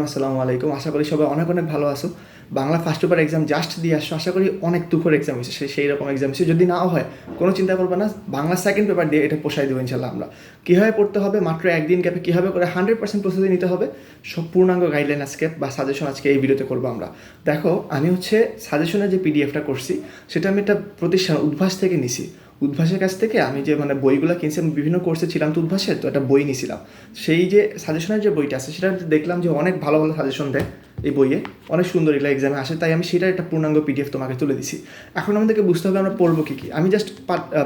আসসালামু আলাইকুম। আশা করি সবাই অনেক অনেক ভালো আছো। Bangla first paper exam just দিয়ে আসছো। আশা করি অনেক দুঃখের এক্সাম হয়েছে। সে- সেই রকম এক্সাম হয়েছে। যদি নাও হয়, কোনো চিন্তা করবে না। বাংলা সেকেন্ড পেপার দিয়ে এটা পোষাই দেবো ইনশাল্লাহ আমরা। কীভাবে পড়তে হবে? মাত্র একদিন গ্যাপে কীভাবে করে হান্ড্রেড পার্সেন্ট প্রস্তুতি নিতে হবে? সব পূর্ণাঙ্গ গাইডলাইন আজকে বা সাজেশন আজকে এই ভিডিওতে করব আমরা। দেখো, আমি হচ্ছে সাজেশনের যে পিডিএফটা করছি, সেটা আমি একটা প্রতিষ্ঠান, উদ্ভাস থেকে নিছি। উদ্ভাসের কাছ থেকে আমি যে মানে বইগুলো কিনছি আমি বিভিন্ন কোর্সে ছিলাম তো উদ্ভাসের, তো একটা বই নিয়েছিলাম সেই যে সাজেশনের যে বইটা আছে, সেটা দেখলাম যে অনেক ভালো ভালো সাজেশন দেয় এই বইয়ে। অনেক সুন্দর এগুলো এক্সামে আসে, তাই আমি সেটার একটা পূর্ণাঙ্গ পিডিএফ তোমাকে তুলে দিছি। এখন আমাদেরকে বুঝতে হবে আমরা পড়ব কী কী। আমি জাস্ট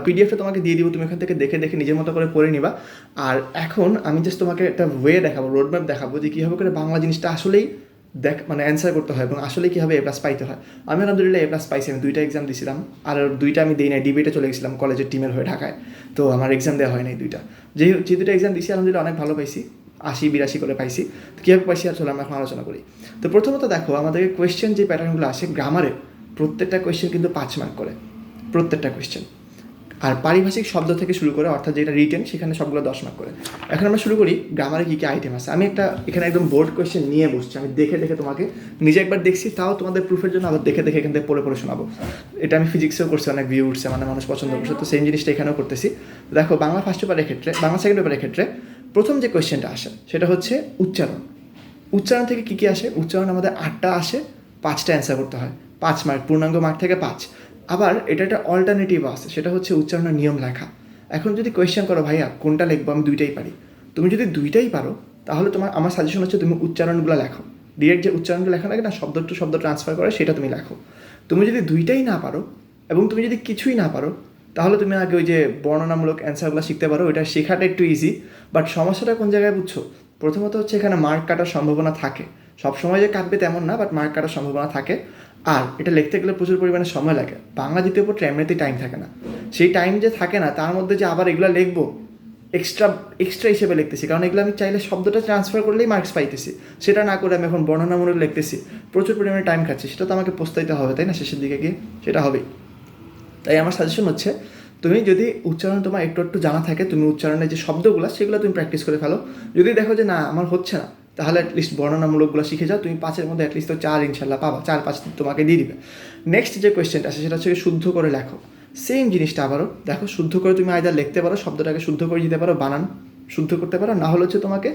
পিডিএফটা তোমাকে দিয়ে দিব, তুমি এখান থেকে দেখে দেখে নিজের মতো করে পড়ে নিবা। আর এখন আমি জাস্ট তোমাকে একটা ওয়ে দেখাবো রোডম্যাপ দেখাবো যে কীভাবে করে বাংলা জিনিসটা আসলেই দেখ মানে অ্যান্সার করতে হয় এবং আসলে কীভাবে এ প্লাস পাইতে হয়। আমি আলহামদুলিল্লাহ এ প্লাস পাইছি, আমি দুইটা এক্সাম দিয়েছিলাম আর দুইটা আমি দিই নাই ডিবেটে চলে গেছিলাম কলেজের টিমের হয়ে ঢাকায়। তো আমার এক্সাম দেওয়া হয় নাই দুইটা। যে যে দুটো এক্সাম দিয়েছি আলহামদুলিল্লাহ অনেক ভালো পাইছি, আশি, বিরাশি করে পাইছি। তো কীভাবে পাইছি আর চলো আমরা এখন আলোচনা করি। তো প্রথমত দেখো, আমাদেরকে কোয়েশ্চেন যে প্যাটার্নগুলো আসে গ্রামারে প্রত্যেকটা কোয়েশ্চেন কিন্তু পাঁচ মার্ক করে। প্রত্যেকটা কোয়েশ্চেন আর পারিভাষিক শব্দ থেকে শুরু করে, অর্থাৎ যেটা রিটেন সেখানে সবগুলো দশ মার্ক করে। এখন আমরা শুরু করি গ্রামারে কী কী আইটেম আছে? আমি একটা, এখানে একদম বোর্ড কোয়েশ্চেন নিয়ে বসছি, আমি দেখে দেখে তোমাকে, নিজে একবার দেখছি, তাও তোমাদের প্রুফের জন্য আবার দেখে দেখে এখান থেকে পড়ে পড়ে শোনাবো। এটা আমি ফিজিক্সেও করছি, অনেক ভিউ উঠছে মানে মানুষ পছন্দ করছে, তো সেম জিনিসটা এখানেও করতেছি। দেখো, বাংলা ফার্স্ট পেপারের ক্ষেত্রে, বাংলা সেকেন্ড পেপারের ক্ষেত্রে প্রথম যে কোয়েশ্চেনটা আসে, সেটা হচ্ছে উচ্চারণ। উচ্চারণ থেকে কী কী আসে? উচ্চারণ আমাদের আটটা আসে, পাঁচটা অ্যান্সার করতে হয়। পাঁচ মার্ক পূর্ণাঙ্গ মার্ক থেকে পাঁচ। আবার এটা একটা অল্টারনেটিভ আছে, সেটা হচ্ছে উচ্চারণের নিয়ম লেখা। এখন যদি কোয়েশ্চেন করো, ভাইয়া, কোনটা লিখব? আমি দুইটাই পারি। তুমি যদি দুইটাই পারো, তাহলে তোমার, আমার সাজেশন হচ্ছে তুমি উচ্চারণগুলো লেখো। ডিরেক্ট যে উচ্চারণগুলো লেখা লাগে না, শব্দ টু শব্দ ট্রান্সফার করে, সেটা তুমি লেখো। তুমি যদি দুইটাই না পারো, এবং তুমি যদি কিছুই না পারো, তাহলে তুমি আগে ওই যে বর্ণনামূলক অ্যান্সারগুলো শিখতে পারো ওটা শেখাটা একটু ইজি বাট সমস্যাটা কোন জায়গায় বুঝছ? প্রথমত হচ্ছে এখানে মার্ক কাটার সম্ভাবনা থাকে। সবসময় যে কাটবে তেমন না বাট মার্ক কাটার সম্ভাবনা থাকে। আর এটা লিখতে গেলে প্রচুর পরিমাণে সময় লাগে। বাংলা দ্বিতীয় পত্রে এমনিতেই টাইম থাকে না। সেই টাইম যে থাকে না, তার মধ্যে যে আবার এগুলো লিখব এক্সট্রা এক্সট্রা হিসেবে লিখতেছি। কারণ এগুলো আমি চাইলে শব্দটা ট্রান্সফার করলেই মার্কস পাইতেছি। সেটা না করে আমি এখন বর্ণনামূলক লিখতেছি। প্রচুর পরিমাণে টাইম খাচ্ছি। সেটা তো আমাকে পোস্তাইতে হবে, তাই না? শেষের দিকে গিয়ে সেটা হবেই। তাই আমার সাজেশন হচ্ছে, তুমি যদি উচ্চারণ তোমার একটু একটু জানা থাকে, তুমি উচ্চারণের যে শব্দগুলো, সেগুলো তুমি প্র্যাকটিস করে ফেলো। যদি দেখো যে না, আমার হচ্ছে না তাহলে অ্যাটলিস্ট বর্ণনামূলকগুলো শিখে যাও। তুমি পাঁচের মধ্যে অ্যাটলিস্ট তো চার ইনশাল্লাহ পাবা, চার পাঁচ তোমাকে দিয়ে দিবে। নেক্সট যে কোয়েশ্চেনটা আছে, সেটা হচ্ছে শুদ্ধ করে লেখো। সেম জিনিসটা আবারও, দেখো শুদ্ধ করে তুমি আয়দার লিখতে পারো, শব্দটাকে শুদ্ধ করে দিতে পারো, বানান, শুদ্ধ করতে পারো, না হলে হচ্ছে তোমাকে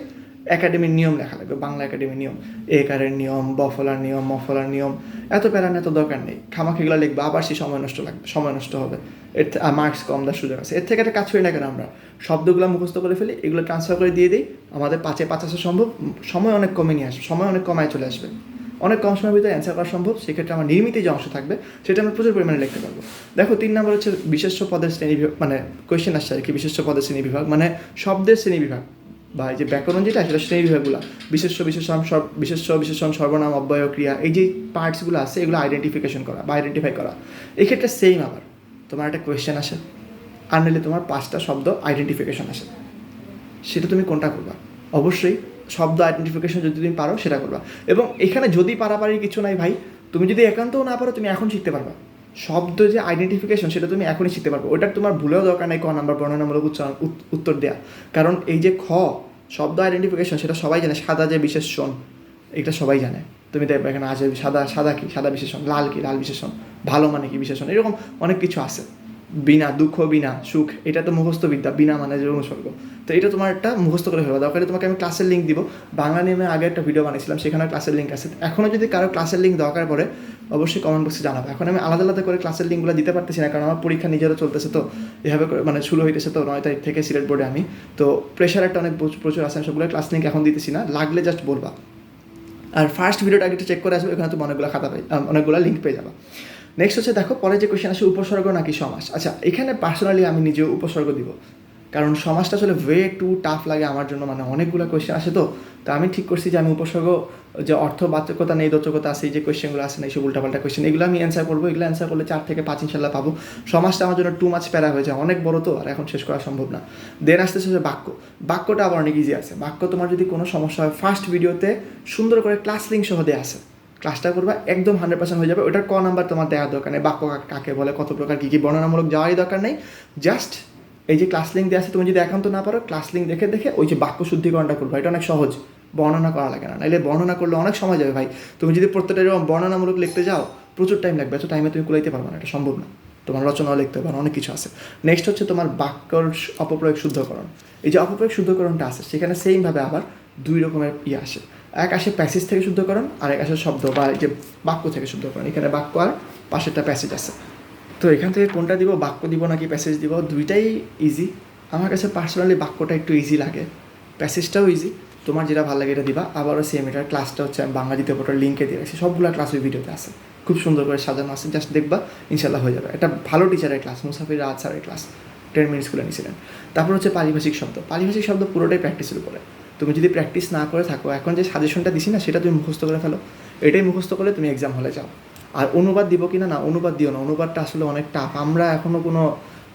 একাডেমির নিয়ম লেখা লাগবে, বাংলা একাডেমির নিয়ম। একারের নিয়ম, বফলার নিয়ম, মফলার নিয়ম, এত প্যারান এত দরকার নেই। খামাখ এগুলো লিখবে, আবার সেই সময় নষ্ট লাগবে, সময় নষ্ট হবে। এর মার্কস কম দেওয়ার সুযোগ আছে। এর থেকে একটা কাজ করি না কেন আমরা? শব্দগুলো মুখস্থ করে ফেলি, এগুলো ট্রান্সফার করে দিয়ে দিই। আমাদের পাঁচে পাঁচ আসা সম্ভব, সময় অনেক কমে নিয়ে আসবে, সময় অনেক কমায় চলে আসবে। অনেক কম সময়ের ভিতরে অ্যান্সার করা সম্ভব, সেক্ষেত্রে আমার নির্মিত যে অংশ থাকবে, সেটা আমরা প্রচুর পরিমাণে লিখতে পারব। দেখো, তিন নম্বর হচ্ছে বিশেষ্য পদের শ্রেণি বিভাগ মানে কোয়েশ্চেন আসছে আর কি, বিশেষ্য পদের শ্রেণি বিভাগ মানে শব্দের শ্রেণি বিভাগ। বা এই যে ব্যাকরণ যেটা, সেটা শ্রেণি বিভাগগুলো বিশেষ্য, বিশেষণ, সব, বিশেষ্য, বিশেষণ, সর্বনাম, অব্যয়, ক্রিয়া, এই যে পার্টসগুলো আছে, এগুলো আইডেন্টিফিকেশন করা বা আইডেন্টিফাই করা। এক্ষেত্রে সেম আবার। তোমার একটা কোয়েশ্চেন আসে আর নিলে তোমার পাঁচটা শব্দ আইডেন্টিফিকেশন আসে। সেটা তুমি কোনটা করবা? অবশ্যই শব্দ আইডেন্টিফিকেশন যদি তুমি পারো, সেটা করবা। এবং এখানে যদি পারাপারি কিছু নাই ভাই, তুমি যদি একান্তও না পারো, তুমি এখন শিখতে পারবা। শব্দ যে আইডেন্টিফিকেশন সেটা তুমি এখনই শিখতে পারবে। ওটা তোমার ভুলেও দরকার নাই ক নাম্বার বর্ণনামূলক উচ্চারণ, উত- উত্তর দেওয়া কারণ এই যে খ, শব্দ আইডেন্টিফিকেশন সেটা সবাই জানে, সাদা যে বিশেষণ, এটা সবাই জানে। তুমি দেখবে এখানে আছে সাদা সাদা কি? সাদা বিশেষণ, লাল কি? লাল বিশেষণ, ভালো মানে কি বিশেষণ, এরকম অনেক কিছু আছে। বিনা, দুঃখ বিনা, সুখ, এটা তো মুখস্থ বিদ্যা বিনা মানে যে অনুসর্গ। তো এটা তোমার একটা মুখস্থ করে ফেলবা। দরকারে তোমাকে আমি ক্লাসের লিঙ্ক দিব। বাংলা নিয়মে আগে একটা ভিডিও বানিয়েছিলাম সেখানে ক্লাসের লিঙ্ক আছে। এখনও যদি কারও ক্লাসের লিঙ্ক দরকার পড়ে, অবশ্যই কমেন্ট বক্সে জানাব। এখন আমি আলাদা আলাদা করে ক্লাসের লিঙ্কগুলো দিতে পারতেছি না, কারণ আমার পরীক্ষা নিজেরও চলতেছে তো। এভাবে মানে শুরু হইতেছে তো, নয় তারিখ থেকে সিলেট বোর্ডে আমি। তো প্রেশার একটা অনেক প্রচুর- আছে, আমি সবগুলো ক্লাস লিঙ্ক এখন দিতেছি না। লাগলে জাস্ট বলবা। আর ফার্স্ট ভিডিওটা আগে চেক করে আসবে, ওখানে তুমি অনেকগুলো খাতা পাই অনেকগুলো লিঙ্ক পেয়ে যাবা। নেক্সট হচ্ছে দেখো, পরে যে কোয়েশ্চেন আসে উপসর্গ নাকি সমাস? আচ্ছা এখানে পার্সোনালি আমি নিজেও উপসর্গ দিব। কারণ সমাজটা আসলে ওয়ে টু টাফ লাগে আমার জন্য মানে অনেকগুলো কোয়েশ্চেন আসে তো। তো আমি ঠিক করছি যে আমি উপসর্গ, যে অর্থ বাচকতা নেই দর্চকতা আছে, এই যে কোয়েশ্চেনগুলো আছে না, এইসব উল্টাপাল্টা কোয়েশ্চেন এগুলো আমি অ্যান্সার করব। এগুলো অ্যান্সার করলে চার থেকে পাঁচ ইনশাল্লাহ পাবো। সমাজটা আমার জন্য টু মাছ প্যারা হয়ে যায়। অনেক বড় তো, আর এখন শেষ করা সম্ভব না। দেন আসতেছে হচ্ছে বাক্য। বাক্যটা আবার অনেক ইজি আছে। বাক্য তোমার যদি কোনো সমস্যা হয় ফার্স্ট ভিডিওতে সুন্দর করে ক্লাস লিঙ্ক সহ দেওয়া আছে। ক্লাসটা করবা, একদম হান্ড্রেড পার্সেন্ট হয়ে যাবে। ওটার ক নাম্বার তোমার দেওয়ার দরকার নেই, বাক্য কাকে- বলে, কত প্রকার কী কী বর্ণনামূলক যাওয়ারই দরকার নেই। জাস্ট এই যে ক্লাস লিঙ্ক দেওয়া আছে, তুমি যদি একান্ত না পারো ক্লাস লিঙ্ক দেখে দেখে ওই যে বাক্য শুদ্ধিকরণটা করবা। এটা অনেক সহজ। বর্ণনা করা লাগে না। নাইলে বর্ণনা করলে অনেক সময় যাবে ভাই। তুমি যদি প্রত্যেকটা এরকম বর্ণনামূলক লিখতে যাও, প্রচুর টাইম লাগবে। এত টাইমে তুমি কুলাইতে পারবে না। এটা সম্ভব না। তোমার রচনাও লিখতে পারো অনেক কিছু আছে। নেক্সট হচ্ছে তোমার বাক্যর অপপ্রয়োগ শুদ্ধকরণ। এই যে অপপ্রয়োগ শুদ্ধকরণটা আছে, সেখানে সেমভাবে আবার দুই রকমের ইয়ে আসে। এক আসে প্যাসেজ থেকে শুদ্ধকরণ আর এক আসে শব্দ বা যে বাক্য থেকে শুদ্ধকরণ এখানে বাক্য আর পাশেরটা প্যাসেজ আছে। তো এখান থেকে কোনটা দিব, বাক্য দিব নাকি প্যাসেজ দিব, দুইটাই ইজি আমার কাছে পার্সোনালি বাক্যটা একটু ইজি লাগে। প্যাসেজটাও ইজি তোমার যেটা ভালো লাগে এটা দিবা। আবারও সেম এটার ক্লাসটা হচ্ছে আমি বাংলা দ্বিতীয় লিঙ্কে দিয়ে রাখছি। সবগুলো ক্লাস ওই ভিডিওতে আছে। খুব সুন্দর করে সাজানো আছে। জাস্ট দেখবা ইনশাল্লাহ হয়ে যাবে। এটা ভালো টিচারের ক্লাস মুসাফির রাজ স্যারের ক্লাস টেন মিনিটস করে নিয়েছিলেন। তারপর হচ্ছে পারিভাষিক শব্দ। পারিভাষিক শব্দ পুরোটাই প্র্যাকটিসের উপরে। তুমি যদি প্র্যাকটিস না করে থাকো, এখন যে সাজেশনটা দিছি না, সেটা তুমি মুখস্থ করে ফেলো। এটাই মুখস্থ করলে তুমি এক্সাম হলে যাও। আর অনুবাদ দিব কি না না অনুবাদ দিও না। অনুবাদটা আসলে অনেক টাফ আমরা এখনও কোনো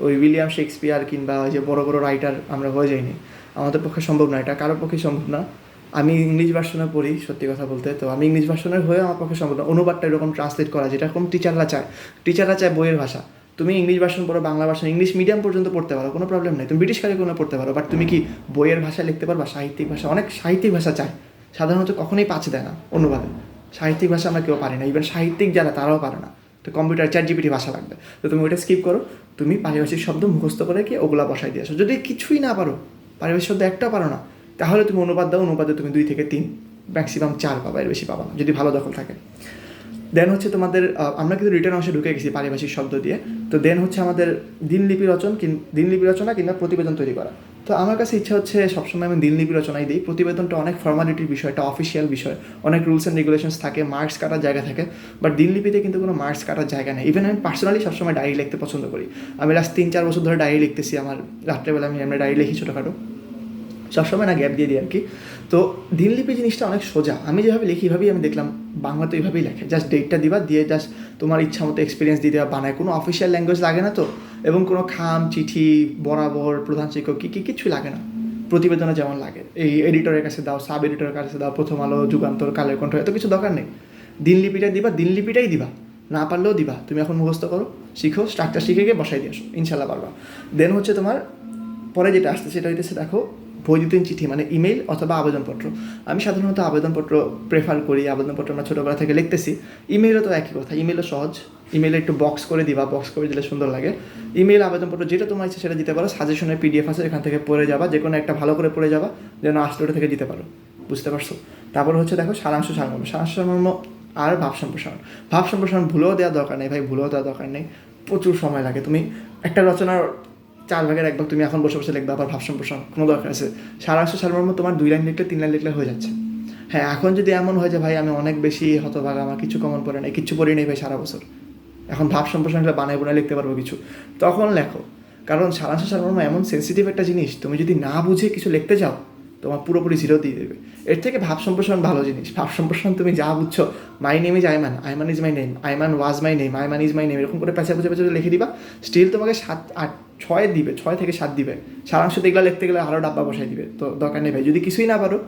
ওই উইলিয়াম শেক্সপিয়ার কিংবা ওই যে বড় বড় রাইটার আমরা হয়ে যাইনি। আমাদের পক্ষে সম্ভব না। এটা কারোর পক্ষে সম্ভব না। আমি ইংলিশ ভার্সনে পড়ি, সত্যি কথা বলতে। তো আমি ইংলিশ ভার্সনের হয়ে আমার পক্ষে সম্ভব না। অনুবাদটা এরকম ট্রান্সলেট করা, যেটা এরকম টিচাররা চায়। টিচাররা চায় বইয়ের ভাষা। তুমি ইংলিশ ভার্সন পড়ো, বাংলা ভার্সন, ইংলিশ মিডিয়াম পর্যন্ত পড়তে পারো, কোনো প্রবলেম নেই। তুমি ব্রিটিশ কারিকুলামে পড়তে পারো বাট তুমি কি বইয়ের ভাষা লিখতে পারবা? সাহিত্যিক ভাষা, অনেক সাহিত্যিক ভাষা চায়। সাধারণত কখনোই পাচ্ছে দেয় না, অনুবাদে। সাহিত্যিক ভাষা আমরা কেউ পারি না ইভেন সাহিত্যিক যারা, তারাও পারে না। তো কম্পিউটার চ্যাট জিপিটি ভাষা লাগবে। তো তুমি ওইটা স্কিপ করো, তুমি পারিভাষিক শব্দ মুখস্থ করে কি ওগুলা বসাই দিয়ে আসো। যদি কিছুই না পারো, পারিভাষিক শব্দ একটাও পারো না, তাহলে তুমি অনুবাদ দাও, অনুবাদে তুমি দুই থেকে তিন ম্যাক্সিমাম চার পাবা, এর বেশি পাবা না, যদি ভালো দখল থাকে। দেন হচ্ছে তোমাদের আমরা কিন্তু রিটার্ন অংশে ঢুকে গেছি পারিভাষিক শব্দ দিয়ে। তো দেন হচ্ছে আমাদের দিনলিপি রচন দিনলিপি রচনা কিংবা প্রতিবেদন তৈরি করা। তো আমার কাছে ইচ্ছা হচ্ছে সবসময় আমি দিনলিপি রচনাই দিই। প্রতিবেদনটা অনেক ফর্মালিটির বিষয় একটা অফিসিয়াল বিষয়। অনেক রুলস অ্যান্ড রেগুলেশনস থাকে মার্কস কাটার জায়গা থাকে। বাট দিনলিপিতে কিন্তু কোনো মার্কস কাটার জায়গা নেই। ইভেন আমি পার্সোনালি সবসময় ডায়েরি লিখতে পছন্দ করি। আমি লাস্ট তিন চার বছর ধরে ডায়েরি লিখতেছি আমার। রাত্রেবেলা আমি আমরা ডায়েরি লিখি ছোটোখাটো। সবসময় না গ্যাপ দিয়ে দিই আর কি। তো দিনলিপি জিনিসটা অনেক সোজা। আমি যেভাবে লিখি, এভাবেই আমি দেখলাম। বাংলা তো এইভাবেই লেখে। জাস্ট ডেটটা দিবা, দিয়ে জাস্ট তোমার ইচ্ছা মতো এক্সপিরিয়েন্স দিয়ে দেওয়া বানায়। কোনো অফিসিয়াল ল্যাঙ্গুয়েজ লাগে না তো? এবং কোনো খাম, চিঠি, বরাবর, প্রধান শিক্ষক, কী কী, কিছুই লাগে না। প্রতিবেদনে যেমন লাগে। এই এডিটরের কাছে দাও সাব এডিটরের কাছে দাও, প্রথম আলো, যুগান্তর, কালের কণ্ঠ, এত কিছু দরকার নেই। দিনলিপিটা দিবা, দিনলিপিটাই দিবা। না পারলেও দিবা। তুমি এখন মুখস্থ করো, শিখো স্ট্রাকচার শিখে গিয়ে বসাই দিয়ে আসো। ইনশাল্লাহ পারবা। দেন হচ্ছে তোমার, পরে যেটা আসছে, সেটা হইতেছে, দেখো বৈদ্যুতিন চিঠি মানে ইমেল অথবা আবেদনপত্র। আমি সাধারণত আবেদনপত্র প্রেফার করি, আবেদনপত্র আমরা ছোটোবেলা থেকে লিখতেছি। ইমেলও তো একই কথা ইমেলও সহজ। ইমেলে একটু বক্স করে দিবা বক্স করে দিলে সুন্দর লাগে। ইমেল আবেদনপত্র যেটা তোমার ইচ্ছে সেটা দিতে পারো। সাজেশনের পিডিএফ আছে, এখান থেকে পড়ে যাবা। যে কোনো একটা ভালো করে পড়ে যাবা, যেন আসলে থেকে দিতে পারো। বুঝতে পারছ? তারপর হচ্ছে দেখো, সারাংশ সারমর্ম। সারাংশ সারমর্ম আর ভাব সম্প্রসারণ। ভাব সম্প্রসারণ ভুলেও দেওয়া দরকার নেই ভাই, ভুলেও দেওয়া দরকার নেই। প্রচুর সময় লাগে। তুমি একটা রচনার চার ভাগের এক ভাগ তুমি এখন বসে বসে লিখবে, আবার ভাব সম্প্রসারণ কোনো দরকার আছে। সারাংশ সারমর্ম তোমার দুই লাইন লিখলে, তিন লাইন লিখলে হয়ে যাচ্ছে। হ্যাঁ এখন যদি এমন হয় যে, ভাই, আমি অনেক বেশি হতভাগ, আমার কিছু কমন পড়ে নাই, কিছু পড়ি নেই ভাই সারা বছর। এখন ভাব সম্প্রসারণটা বানায় বোনায় লিখতে পারব কিছু। তখন লেখো, কারণ সারাংশ সারমর্ম এমন সেন্সিটিভ একটা জিনিস, তুমি যদি না বুঝে কিছু লিখতে যাও তোমার পুরোপুরি জিরো দিয়ে দেবে। এর থেকে ভাব সম্প্রসারণ ভালো জিনিস। ভাব সম্প্রসারণ তুমি যা বুঝছ my name is Aiman Aiman is my name Aiman was my name Aiman is my name এরকম করে পেঁচা পেঁচা পেঁচা লিখে দিবা। স্টিল তোমাকে সাত, আট, ছয় দিবে, ছয় থেকে সাত দিবে। সারাংশ দেখলে, লিখতে গেলে আরও ডাব্বা বসাই দিবে, তো দরকার নেই ভাই। যদি কিছুই না পারো,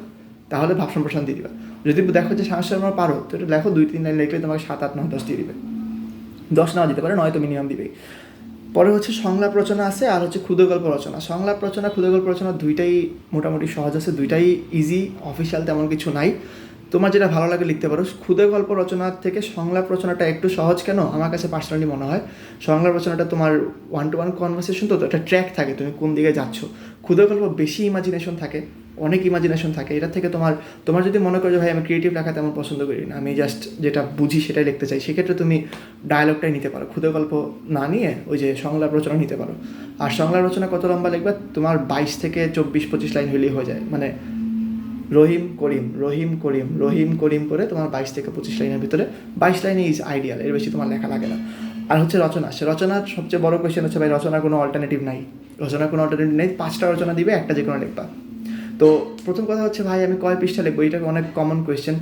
তাহলে ভাব সম্প্রসারণ দিয়ে দিবা। যদি দেখো যে সারাংশ আমার পারো, তো এটা লেখো দুই, তিন লাইন লিখলে তোমাকে সাত, আট, নয়, দশ দিয়ে দিবে। দশ নাও দিতে পারে, নয় তো মিনিমাম দিবেই। পরে হচ্ছে সংলাপ রচনা আছে, আর হচ্ছে ক্ষুদ্র গল্প রচনা। সংলাপ রচনা ক্ষুদ্রগল্প রচনা দুইটাই মোটামুটি সহজ আছে, দুইটাই ইজি অফিসিয়াল তেমন কিছু নাই। তোমার যেটা ভালো লাগে লিখতে পারো। ক্ষুদ্র গল্প রচনার থেকে সংলাপ রচনাটা একটু সহজ কেন? আমার কাছে পার্সোনালি মনে হয়, সংলাপ রচনাটা তোমার ওয়ান টু ওয়ান কনভারসেশন তো একটা ট্র্যাক থাকে, তুমি কোন দিকে যাচ্ছ। ক্ষুদ্র গল্প বেশি ইমাজিনেশন থাকে, অনেক ইমাজিনেশন থাকে। এটা থেকে তোমার তোমার যদি মনে করো যে, ভাই, আমি ক্রিয়েটিভ লেখা তেমন পছন্দ করি না, আমি জাস্ট যেটা বুঝি সেটাই লিখতে চাই, সেক্ষেত্রে তুমি ডায়লগটাই নিতে পারো। ক্ষুদ্র গল্প না নিয়ে ওই যে সংলাপ রচনা নিতে পারো। আর সংলাপ রচনা কত লম্বা লিখবা? তোমার বাইশ থেকে চব্বিশ, পঁচিশ লাইন হলেই হয়ে যায়। মানে রহিম করিম রহিম করিম রহিম করিম করে তোমার বাইশ থেকে পঁচিশ লাইনের ভিতরে বাইশ লাইনে ইজ আইডিয়াল এর বেশি তোমার লেখা লাগে না। আর হচ্ছে রচনা, সে রচনার সবচেয়ে বড় কোয়েশ্চেন হচ্ছে ভাই, রচনার কোনো অল্টারনেটিভ নাই। রচনার কোনো অল্টারনেটিভ নেই, পাঁচটা রচনা দিবে, একটা যে কোনো লিখবা। তো প্রথম কথা হচ্ছে ভাই, আমি কয় পৃষ্ঠা লিখব? এটা অনেক কমন কোয়েশ্চেন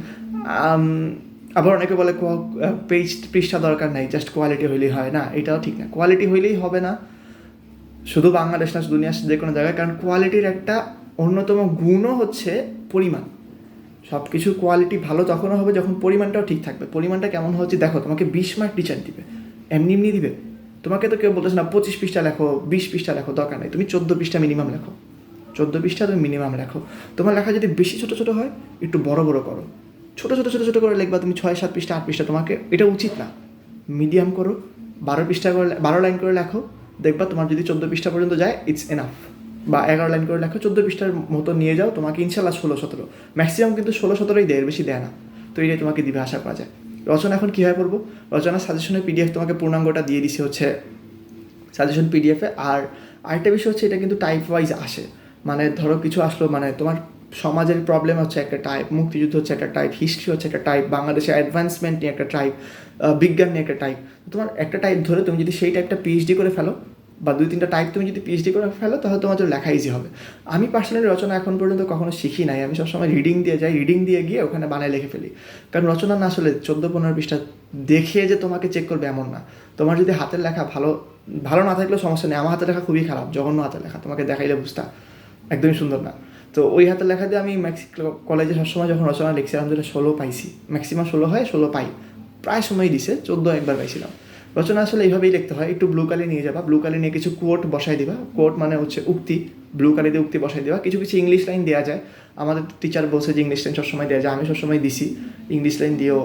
আবার অনেকে বলে পেজ, পৃষ্ঠা দরকার নাই জাস্ট কোয়ালিটি হইলেই হয় না, এটাও ঠিক না। কোয়ালিটি হইলেই হবে না। শুধু বাংলাদেশ না, দুনিয়ার যে কোনো জায়গায়, কারণ কোয়ালিটির একটা অন্যতম গুণও হচ্ছে পরিমাণ। সব কিছুর কোয়ালিটি ভালো তখনও হবে যখন পরিমাণটাও ঠিক থাকবে। পরিমাণটা কেমন হচ্ছে দেখো, তোমাকে বিশ মার্ক টিচার দিবে। এমনি এমনি দিবে। তোমাকে তো কেউ বলতেছে না, পঁচিশ পৃষ্ঠা লেখো, বিশ পৃষ্ঠা লেখো, দরকার নেই। তুমি চোদ্দ পৃষ্ঠা মিনিমাম লেখো। চোদ্দ পৃষ্ঠা তুমি মিনিমাম লেখো। তোমার লেখা যদি বেশি ছোটো ছোটো হয়, একটু বড় বড় করো। ছোটো ছোটো ছোটো ছোটো করে লিখবা তুমি ছয়, সাত পৃষ্ঠা, আট পৃষ্ঠা। তোমাকে এটা উচিত না। মিডিয়াম করো। বারো পৃষ্ঠা করে, বারো লাইন করে লেখো। দেখবা তোমার যদি চোদ্দ পৃষ্ঠা পর্যন্ত যায় ইটস এনাফ বা এগারো লাইন করে লেখো, চোদ্দ পৃষ্ঠার মতো নিয়ে যাও, তোমাকে ইনশাল্লাহ ষোলো, সতেরো। ম্যাক্সিমাম কিন্তু ষোলো, সতেরোই দেয়, বেশি দেয় না। তো এটাই তোমাকে দিবে, আশা করা যায়। রচনা এখন কীভাবে পড়ব? রচনা সাজেশনের পিডিএফ তোমাকে পূর্ণাঙ্গটা দিয়ে দিছে হচ্ছে সাজেশন পিডিএফে আর আরেকটা বিষয় হচ্ছে, এটা কিন্তু টাইপ ওয়াইজ আসে। মানে ধরো কিছু আসলো মানে তোমার সমাজের প্রবলেম হচ্ছে একটা টাইপ মুক্তিযুদ্ধ হচ্ছে একটা টাইপ হিস্ট্রি হচ্ছে একটা টাইপ বাংলাদেশের অ্যাডভান্সমেন্ট নিয়ে একটা টাইপ বিজ্ঞান নিয়ে একটা টাইপ তোমার একটা টাইপ ধরে তুমি যদি সেই টাইপটা পিএইচডি করে ফেলো বা দুই তিনটা টাইপ তুমি যদি পিএইচডি করে ফেলো, তাহলে তোমার জন্য লেখা ইজি হবে। আমি পার্সোনালি রচনা এখন পর্যন্ত কখনো শিখি নাই। আমি সবসময় রিডিং দিয়ে যাই রিডিং দিয়ে গিয়ে ওখানে বানায় লিখে ফেলি। কারণ রচনা না আসলে চোদ্দ পনেরো পৃষ্ঠা দেখে যে তোমাকে চেক করবে এমন না। তোমার যদি হাতের লেখা ভালো ভালো না থাকলেও সমস্যা নেই। আমার হাতের লেখা খুবই খারাপ, জঘন্য হাতের লেখা। তোমাকে দেখাইলে বুঝতা, একদমই সুন্দর না। তো ওই হাতের লেখা দিয়ে আমি ম্যাক্সি কলেজে সবসময় যখন রচনা লিখছি, আলহামদুলিল্লাহ ষোলো পাইছি। ম্যাক্সিমাম ষোলো হয়, ষোলো পাই। প্রায় সময় দিছে, চোদ্দ একবার পাইছিলাম। রচনা আসলে এইভাবেই লিখতে হয়, একটু ব্লু কালি নিয়ে যাবা ব্লু কালি নিয়ে কিছু কোট বসাই দিবা কোট মানে হচ্ছে উক্তি ব্লু কালি দিয়ে উক্তি বসাই দিবা, কিছু কিছু ইংলিশ লাইন দেওয়া যায়, আমাদের টিচার বলছে যে ইংলিশ লাইন সবসময় দেওয়া যায়, আমি সবসময় দিছি ইংলিশ লাইন দিয়েও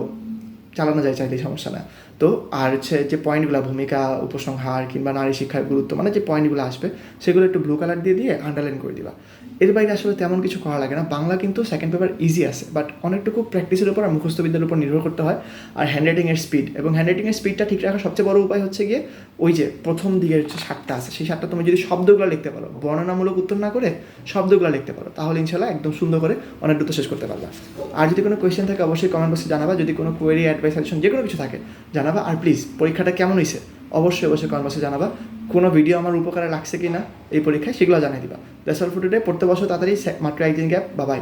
চালানো যায় চাইলে, সমস্যা না। তো আর হচ্ছে যে পয়েন্টগুলো ভূমিকা, উপসংহার কিংবা নারী শিক্ষার গুরুত্ব মানে যে পয়েন্টগুলো আসবে, সেগুলো একটু ব্লু কালার দিয়ে দিয়ে আন্ডারলাইন করে দিবা। এর বাইরে আসলে তেমন কিছু করা লাগে না। বাংলা কিন্তু সেকেন্ড পেপার ইজি আছে বাট অনেকটুকু প্র্যাকটিসের উপর আর মুখস্থবিদ্যার উপর নির্ভর করতে হয়, আর হ্যান্ডরাইটিংয়ের স্পিড এবং হ্যান্ডরাইটিংয়ের স্পিডটা ঠিক রাখার সবচেয়ে বড় উপায় হচ্ছে গিয়ে ওই যে প্রথম দিকের যে সাতটা আছে, সেই সাতটা তুমি যদি শব্দগুলো লিখতে পারো, বর্ণনামূলক উত্তর না করে শব্দগুলো লিখতে পারো, তাহলে ইনশাল্লাহ একদম সুন্দর করে অনেক দ্রুত শেষ করতে পারবা। আর যদি কোনো কোয়েশ্চেন থাকে, অবশ্যই কমেন্ট বক্সে জানাবা। যদি কোনো কোয়েরি অ্যাডভাইস সাজেশন যে কোনো কিছু থাকে, জানাবা। আর প্লিজ পরীক্ষাটা কেমন হয়েছে অবশ্যই অবশ্যই কমেন্ট বক্সে জানাবা। কোনো ভিডিও আমার উপকারে লাগছে কি না এই পরীক্ষায় সেগুলো জানিয়ে দিবা। ফর টুডে পড়তে বসো তাড়াতাড়ি মাত্র একদিন গ্যাপ বা বাই